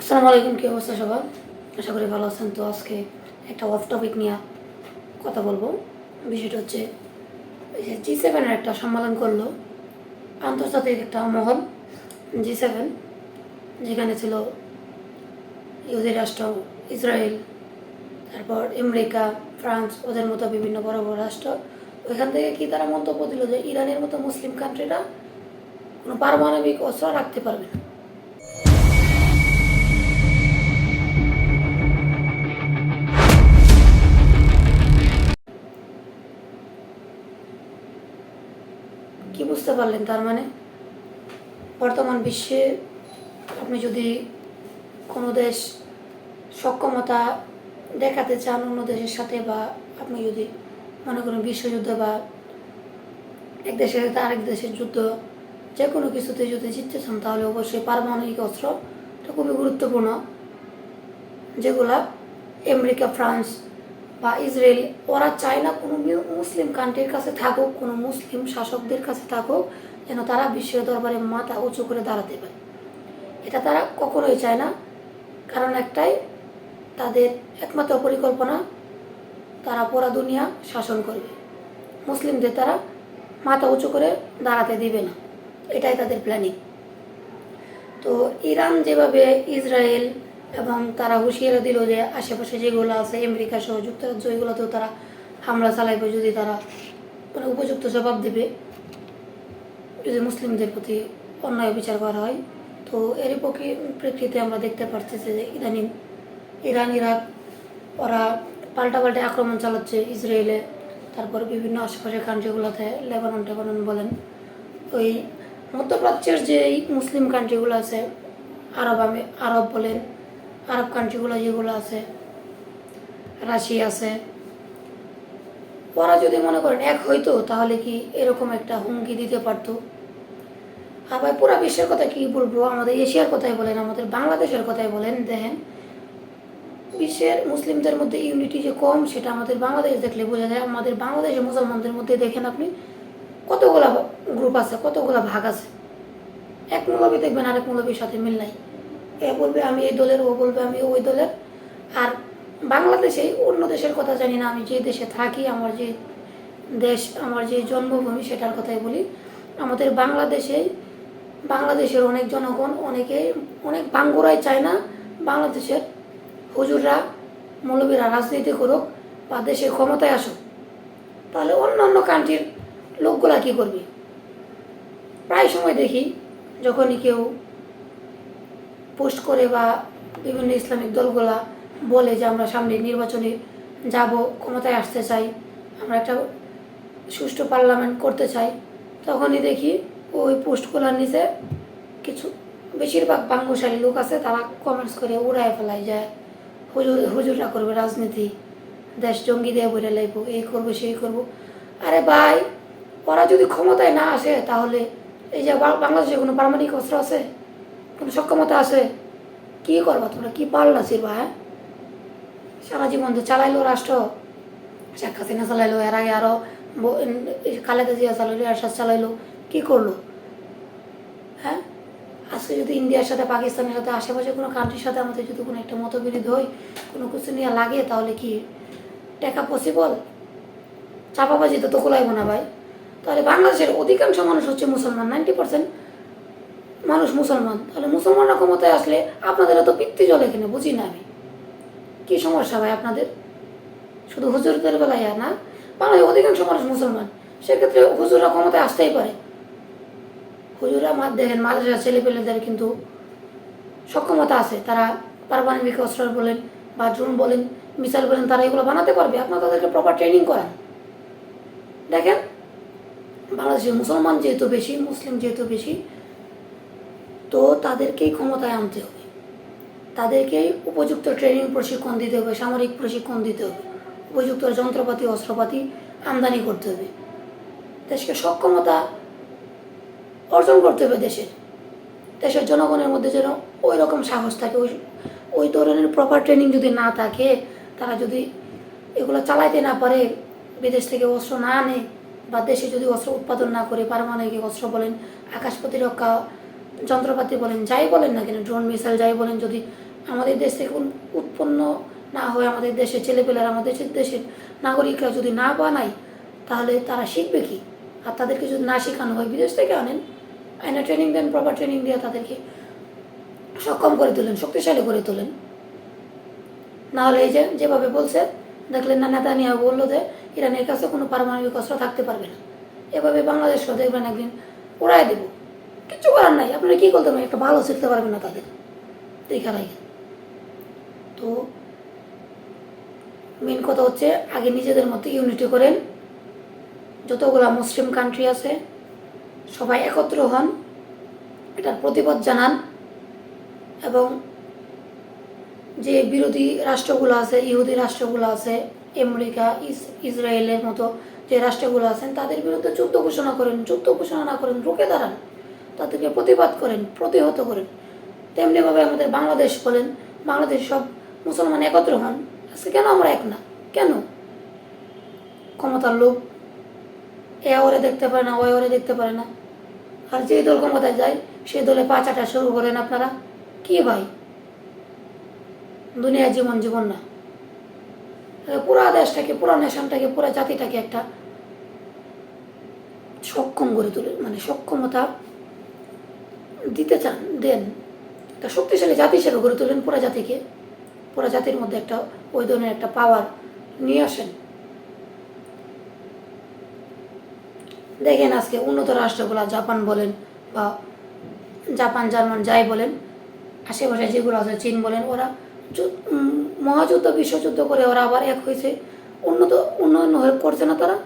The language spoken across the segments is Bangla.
আসসালামু আলাইকুম, কী অবস্থা সবার? আশা করি ভালো আছেন। তো আজকে একটা অফ টপিক নিয়ে কথা বলব। বিষয়টা হচ্ছে জি সেভেনের একটা সম্মেলন করল, আন্তর্জাতিক একটা মহল জি সেভেন যেখানে ছিল ইহুদি রাষ্ট্র, ইসরায়েল, তারপর আমেরিকা, ফ্রান্স, ওদের মতো বিভিন্ন বড় বড় রাষ্ট্র। ওইখান থেকে কি তারা মন্তব্য দিল যে ইরানের মতো মুসলিম কান্ট্রিরা কোনো পারমাণবিক অস্ত্র রাখতে পারবে না? কি বুঝতে পারলেন তার মানে? বর্তমান বিশ্বে আপনি যদি কোনো দেশ সক্ষমতা দেখাতে চান অন্য দেশের সাথে বা আপনি যদি মনে করেন বিশ্বযুদ্ধ বা এক দেশের সাথে আরেক দেশের যুদ্ধ যে কোনো কিছুতে যদি জিততে চান, তাহলে অবশ্যই পারমাণবিক অস্ত্র এটা খুবই গুরুত্বপূর্ণ, যেগুলা আমেরিকা, ফ্রান্স বা ইসরায়েল, ওরা চায় না কোনো মুসলিম কান্ট্রির কাছে থাকুক, কোনো মুসলিম শাসকদের কাছে থাকুক, যেন তারা বিশ্বের দরবারে মাথা উঁচু করে দাঁড়াতে পারে। এটা তারা কখনোই চায় না। কারণ একটাই, তাদের একমাত্র পরিকল্পনা, তারা পুরা দুনিয়া শাসন করবে। মুসলিমদের তারা মাথা উঁচু করে দাঁড়াতে দিবে না। এটাই তাদের প্ল্যানিং তো ইরান যেভাবে ইসরায়েল এবং তারা হুঁশিয়ারি দিল যে আশেপাশে যেগুলো আছে, আমেরিকা সহ যুক্তরাজ্য, এগুলোতেও তারা হামলা চালাইবে যদি তারা মানে উপযুক্ত জবাব দেবে। যদি মুসলিমদের প্রতি অন্যায় বিচার করা হয়। তো পক্ষে- প্রেক্ষিতে আমরা দেখতে পাচ্ছি যে ইদানিং ইরান, ইরাক, ওরা পাল্টা পাল্টে আক্রমণ চালাচ্ছে ইসরায়েলে। তারপর বিভিন্ন আশেপাশের কান্ট্রিগুলোতে লেবানন, টেবানন বলেন। ওই মধ্যপ্রাচ্যের যে মুসলিম কান্ট্রিগুলো আছে, আরব আমি, আরব বলেন আরব কান্ট্রিগুলো যেগুলো আছে, রাশিয়া আছে, ওরা যদি মনে করেন এক হইতো, তাহলে কি এরকম একটা হুমকি দিতে পারতো? আবার পুরো বিশ্বের কথা কি বলব? আমাদের এশিয়ার কথাই বলেন, আমাদের বাংলাদেশের কথাই বলেন। দেখেন, বিশ্বের মুসলিমদের মধ্যে ইউনিটি যে কম, সেটা আমাদের বাংলাদেশ দেখলে বোঝা যায়। আমাদের বাংলাদেশের মুসলমানদের মধ্যে দেখেন আপনি, কতগুলা গ্রুপ আছে, কতগুলা ভাগ আছে। এক মৌলবী দেখবেন, আরেক মৌলবীর সাথে মিল নাই। এ বলবে, আমি এই দলের, ও বলবে, আমি ওই দলের। আর বাংলাদেশে অন্য দেশের কথা জানি না, আমি যে দেশে থাকি, আমার যে দেশ, আমার যে জন্মভূমি সেটার কথাই বলি। আমাদের বাংলাদেশে বাংলাদেশের অনেক জনগণ, অনেকে, অনেক বাঙ্গুরাই চায় না বাংলাদেশের হুজুররা, মৌলবীরা রাজনীতি করুক বা দেশে ক্ষমতায় আসুক। তাহলে অন্য অন্য কান্ট্রির লোকগুলা কী করবে? প্রায় সময় দেখি যখনই কেউ পোস্ট করে বা বিভিন্ন ইসলামিক দলগুলা বলে যে আমরা সামনে নির্বাচনে যাব, ক্ষমতায় আসতে চাই, আমরা একটা সুষ্ঠু পার্লামেন্ট করতে চাই, তখনই দেখি ওই পোস্টগুলোর নিচে কিছু বেশিরভাগ বাঙ্গশালী লোক আছে, তারা কমেন্টস করে উড়ায় ফেলায় যায়, হুজুর, হুজুররা করবে রাজনীতি, দেশ জঙ্গি দিয়ে বলে লাইব, এই করব, সেই করব। আরে ভাই, ওরা যদি ক্ষমতায় না আসে তাহলে এই যে বাংলাদেশে কোনো পারমাণবিক অস্ত্র আছে? কোনো সক্ষমতা আছে? কি করবা তোমরা? কি পারলা সিরবা হ্যাঁ? সারা জীবন তো চালাইলো রাষ্ট্র। শেখ হাসিনা চালাইলো, এর আগে আরও খালেদা জিয়া চালাইলো, এরশাদ চালাইলো, কি করল? হ্যাঁ? আজকে যদি ইন্ডিয়ার সাথে, পাকিস্তানের সাথে আশেপাশে কোনো কান্ট্রির সাথে আমাদের যদি কোনো একটা মতবিরোধ হয়, কোনো কিছু নিয়ে লাগে, তাহলে কি টেকা পসিবল চাপাবাজি তো তো কোলাইব না ভাই। তাহলে বাংলাদেশের অধিকাংশ মানুষ হচ্ছে মুসলমান নাইনটি পার্সেন্ট মানুষ মুসলমান, তাহলে মুসলমানরা ক্ষমতায় আসলে আপনাদের এত পিত্তি জল এখানে, বুঝি না আমি? কি সমস্যা ভাই আপনাদের? শুধু হুজুরদের বেলায় না, বাংলায় অধিকাংশ মানুষ মুসলমান, সেক্ষেত্রে হুজুররা ক্ষমতায় আসতেই পারে। হুজুরা মা দেখেন মাদ্রাসা ছেলেপেলেদের কিন্তু সক্ষমতা আছে, তারা পারমাণবিক অস্ত্র বলেন বা ড্রোন বলেন, মিসাইল বলেন, তারা এগুলো বানাতে পারবে, আপনার তাদেরকে প্রপার ট্রেনিং করান। দেখেন বাংলাদেশের মুসলমান যেহেতু বেশি, মুসলিম যেহেতু বেশি তাদেরকেই ক্ষমতায় আনতে হবে। তাদেরকেই উপযুক্ত ট্রেনিং প্রশিক্ষণ দিতে হবে, সামরিক প্রশিক্ষণ দিতে হবে, উপযুক্ত যন্ত্রপাতি, অস্ত্রপাতি আমদানি করতে হবে। দেশকে সক্ষমতা অর্জন করতে হবে দেশের। দেশের জনগণের মধ্যে যেন ওই রকম সাহস থাকে, ওই ওই ধরনের প্রপার ট্রেনিং যদি না থাকে, তারা যদি এগুলো চালাইতে না পারে, বিদেশ থেকে অস্ত্র না আনে, বা দেশে যদি অস্ত্র উৎপাদন না করে, পারমাণবিক অস্ত্র বলেন, আকাশ প্রতিরক্ষা যন্ত্রপাতি বলেন, যাই বলেন না কেন ড্রোন মিসাইল যাই বলেন, যদি আমাদের দেশ থেকে উৎপন্ন না হয়, আমাদের দেশের ছেলেপেলেরা, আমাদের দেশের দেশের নাগরিকরা যদি না বানায়, তাহলে তারা শিখবে কি? আর তাদেরকে যদি না শেখানো হয়, বিদেশ থেকে আনেন, আইনা ট্রেনিং দেন প্রপার ট্রেনিং দিয়ে তাদেরকে সক্ষম করে তোলেন, শক্তিশালী করে তোলেন। নাহলে এই যে, যেভাবে বলছে, দেখলেন না নেতা নিয়ে বলল যে, ইরানের কাছে কোনো পারমাণবিক অস্ত্র থাকতে পারবে না। এভাবে বাংলাদেশকে দেখবেন একদিন উড়াই দেব। কিচ্ছু করার নাই। আপনারা কী করতে পারেন একটা ভালো শিখতে পারবেন না তাদের। দেখা রাখেন তো মেন কথা হচ্ছে, আগে নিজেদের মধ্যে ইউনিটি করেন। যতগুলা মুসলিম কান্ট্রি আছে, সবাই একত্র হন। এটার প্রতিবাদ জানান। এবং যে বিরোধী রাষ্ট্রগুলো আছে, ইহুদি রাষ্ট্রগুলো আছে, আমেরিকা, ইস- ইসরায়েলের মতো যে রাষ্ট্রগুলো আছেন, তাদের বিরুদ্ধে যুদ্ধ ঘোষণা করেন, যুদ্ধ ঘোষণা না করেন, রুখে দাঁড়ান। তাদেরকে প্রতিবাদ করেন, প্রতিহত করেন। তেমনিভাবে আমাদের বাংলাদেশ বলেন বাংলাদেশ সব মুসলমান একত্র হন। আজকে কেন আমরা এক না? কেন? ক্ষমতার লোক, এ ওরে দেখতে পারে না, ওই ওরে দেখতে পারে না। আর যে দল ক্ষমতায় যায়, সেই দলে পা চাটা শুরু করেন আপনারা। কি ভাই? দুনিয়ার জীবন জীবন না। পুরা দেশটাকে, পুরা নেশনটাকে, পুরা জাতিটাকে একটা সক্ষম করে তুলে। মানে সক্ষমতা দিতে চান, দেন। একটা শক্তিশালী জাতি হিসেবে গড়ে তোলেন পুরা জাতিকে পুরা জাতির মধ্যে একটা ওই ধরনের একটা পাওয়ার নিয়ে আসেন। দেখেন আজকে উন্নত রাষ্ট্রগুলো জাপান বলেন বা জাপান, জার্মান যাই বলেন, আশেপাশে যেগুলো আছে চীন বলেন, ওরা মহাযুদ্ধ, বিশ্বযুদ্ধ করে ওরা আবার এক হয়েছে। উন্নত, উন্নয়ন করছে না তারা?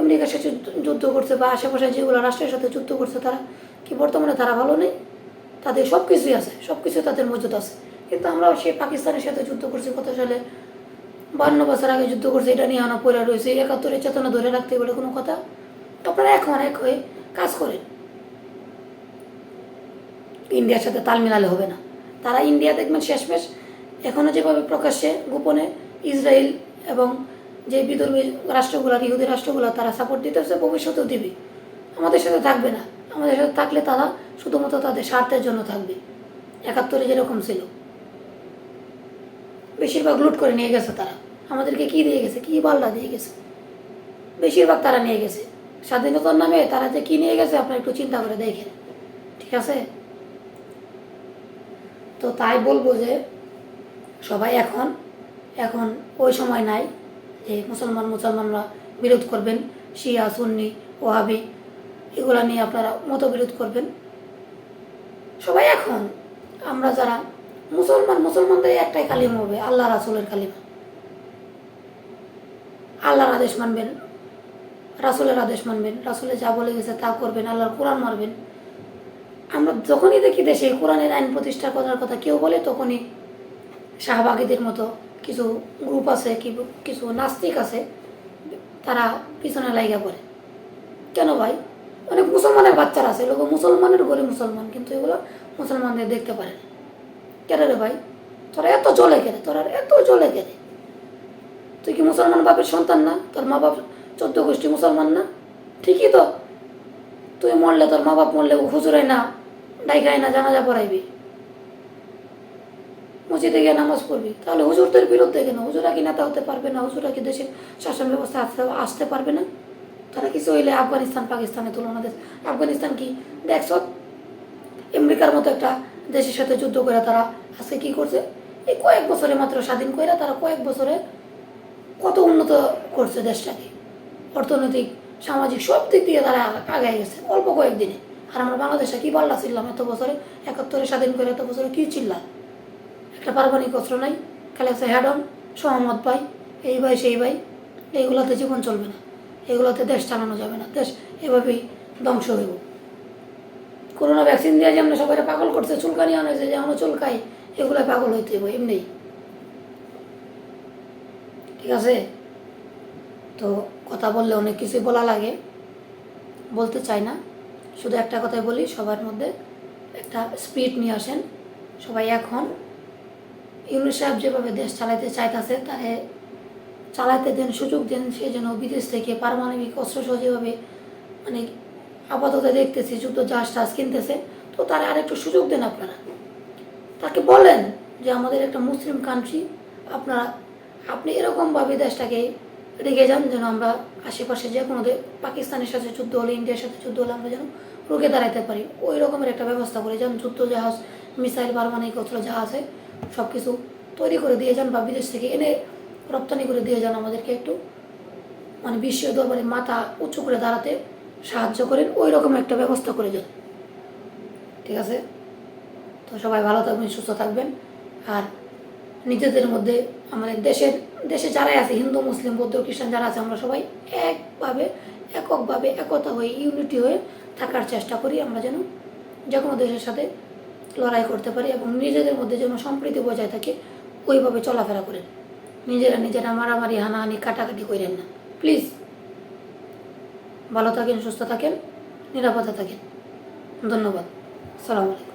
আমেরিকার সাথে যুদ্ধ- করছে বা আশেপাশে যেগুলো রাষ্ট্রের সাথে যুদ্ধ করছে তারা, কি বর্তমানে তারা ভালো নেই? তাদের সব কিছুই আছে সব কিছু তাদের মজুদ আছে। কিন্তু আমরা সেই পাকিস্তানের সাথে যুদ্ধ করছি, কত সালে? বান্ন বছর আগে যুদ্ধ করছে, এটা নিয়ে আনা পড়ে রয়েছে, একাত্তরের চেতনা ধরে রাখতে বলে কোনো কথা? আপনারা এখন এক হয়ে কাজ করেন। ইন্ডিয়ার সাথে তাল মিলালে হবে না। তারা ইন্ডিয়া দেখবেন শেষমেশ এখনও যেভাবে প্রকাশ্যে গোপনে ইসরায়েল এবং যে বিদর্মী রাষ্ট্রগুলো, ইহুদি রাষ্ট্রগুলো, তারা সাপোর্ট দিতেছে ভবিষ্যতেও দিবে। আমাদের সাথে থাকবে না। আমাদের সাথে থাকলে তারা শুধুমাত্র তাদের স্বার্থের জন্য থাকবে। একাত্তরে যেরকম ছিল। বেশিরভাগ লুট করে নিয়ে গেছে তারা। আমাদেরকে কি দিয়ে গেছে? কি বাল্লা দিয়ে গেছে? বেশিরভাগ তারা নিয়ে গেছে। স্বাধীনতার নামে তারা যে কি নিয়ে গেছে আপনারা একটু চিন্তা করে দেখেন। ঠিক আছে? তো তাই বলব যে সবাই এখন এখন ওই সময় নাই। যে মুসলমান, মুসলমানরা বিরোধ করবেন, শিয়া, সুন্নি ওহাবি এগুলা নিয়ে আপনারা মতবিরোধ করবেন। সবাই এখন, আমরা যারা মুসলমান, মুসলমানদের একটাই কালিমা হবে, আল্লাহ রাসুলের কালিমা। আল্লাহর আদেশ মানবেন, রাসুলের আদেশ মানবেন, রাসুলে যা বলে গেছে তা করবেন, আল্লাহর কোরআন মারবেন আমরা যখনই দেখি দেশে কোরআনের আইন প্রতিষ্ঠা করার কথা কেউ বলে, তখনই শাহবাগীদের মতো কিছু গ্রুপ আছে, কি- কিছু নাস্তিক আছে, তারা পিছনে লাইগা পড়ে। কেন ভাই? অনেক মুসলমানের বাচ্চারা আছে লোক মুসলমানের ঘরে মুসলমান, কিন্তু এগুলো মুসলমানদের দেখতে পারে না। কেন রে ভাই? তোরা এত জলে কেনে, তোরা এত জলে কেনে। তুই কি মুসলমান বাপের সন্তান না? তোর মা বাপ চোদ্দ গোষ্ঠী মুসলমান না? ঠিকই তো। তুই মরলে তোর মা বাপ মরলে হুজুরে না ডাইকায় না, জানাজা পড়াইবি। মসজিদে গিয়ে নামাজ পড়বি। তাহলে হুজুরদের বিরুদ্ধে কেন? হুজুরা কি নেতা হতে পারবে না? হুজুরা কি দেশের শাসন ব্যবস্থা আসতে আসতে পারবে না? তারা কিছু হইলে আফগানিস্তান, পাকিস্তানের তুলনা দেশ? আফগানিস্তান কি? দেখছ আমেরিকার মতো একটা দেশের সাথে যুদ্ধ করে তারা আজকে কি করছে? এই কয়েক বছরে মাত্র স্বাধীন করে তারা কয়েক বছরে কত উন্নত করছে দেশটাকে। অর্থনৈতিক, সামাজিক সব দিক দিয়ে তারা আগায় গেছে অল্প কয়েকদিনে। আর আমরা বাংলাদেশে কি পাল্লা ছিলাম এত বছরে? একাত্তরে স্বাধীন করে এত বছরে কি চিল্লা একটা পারমাণিক অস্ত্র নাই, খালি আছে হ্যাডন সহমত ভাই এই ভাই, সেই ভাই, এইগুলোতে জীবন চলবে না এগুলোতে দেশ চালানো যাবে না, দেশ এভাবেই ধ্বংস হইব। করোনা ভ্যাকসিন দিয়ে যেমন সবাই পাগল করছে, চুলকানি আনেছে যেমন চুলকাই এগুলো পাগল হইতে হইব, এমনি। ঠিক আছে? তো কথা বললে অনেক কিছুই বলা লাগে, বলতে চাই না। শুধু একটা কথাই বলি, সবার মধ্যে একটা স্পিড নিয়ে আসেন, সবাই এখন ইউনুস সাহেব যেভাবে দেশ চালাইতে চাইতেছে, তারে চালাইতে দেন, সুযোগ দেন, সে যেন বিদেশ থেকে পারমাণবিক অস্ত্র যেভাবে মানে আপাতত দেখতেছি, যুদ্ধ জাহাজ টাহাজ কিনতেছে, তো তারা আরেকটু সুযোগ দেন আপনারা। তাকে বলেন যে, আমাদের একটা মুসলিম কান্ট্রি আপনারা, আপনি এরকমভাবে দেশটাকে রেগে যান, যেন আমরা আশেপাশে যে কোনো পাকিস্তানের সাথে যুদ্ধ হলে, ইন্ডিয়ার সাথে যুদ্ধ হলে আমরা যেন রুখে দাঁড়াতে পারি। ওই রকমের একটা ব্যবস্থা করে যান, যুদ্ধ জাহাজ, মিসাইল পারমাণবিক অস্ত্র আছে সব কিছু তৈরি করে দিয়ে যান বা বিদেশ থেকে এনে রপ্তানি করে দিয়ে যান আমাদেরকে একটু মানে বিশ্ব দরবারে মাথা উঁচু করে দাঁড়াতে সাহায্য করেন ওই রকম একটা ব্যবস্থা করে যান। ঠিক আছে? তো সবাই ভালো থাকবেন, সুস্থ থাকবেন। আর নিজেদের মধ্যে, আমাদের দেশের, দেশে যারাই আছে, হিন্দু, মুসলিম, বৌদ্ধ, খ্রিস্টান যারা আছে, আমরা সবাই একভাবে, এককভাবে, একতা হয়ে, ইউনিটি হয়ে থাকার চেষ্টা করি। আমরা যেন যে কোনো দেশের সাথে লড়াই করতে পারি এবং নিজেদের মধ্যে যেন সম্প্রীতি বজায় থাকে, ওইভাবে চলাফেরা করেন। নিজেরা নিজেরা মারামারি, হানাহানি, কাটাকাটি করেন না। প্লিজ ভালো থাকেন, সুস্থ থাকেন, নিরাপদে থাকেন। ধন্যবাদ। সালাম আলাইকুম।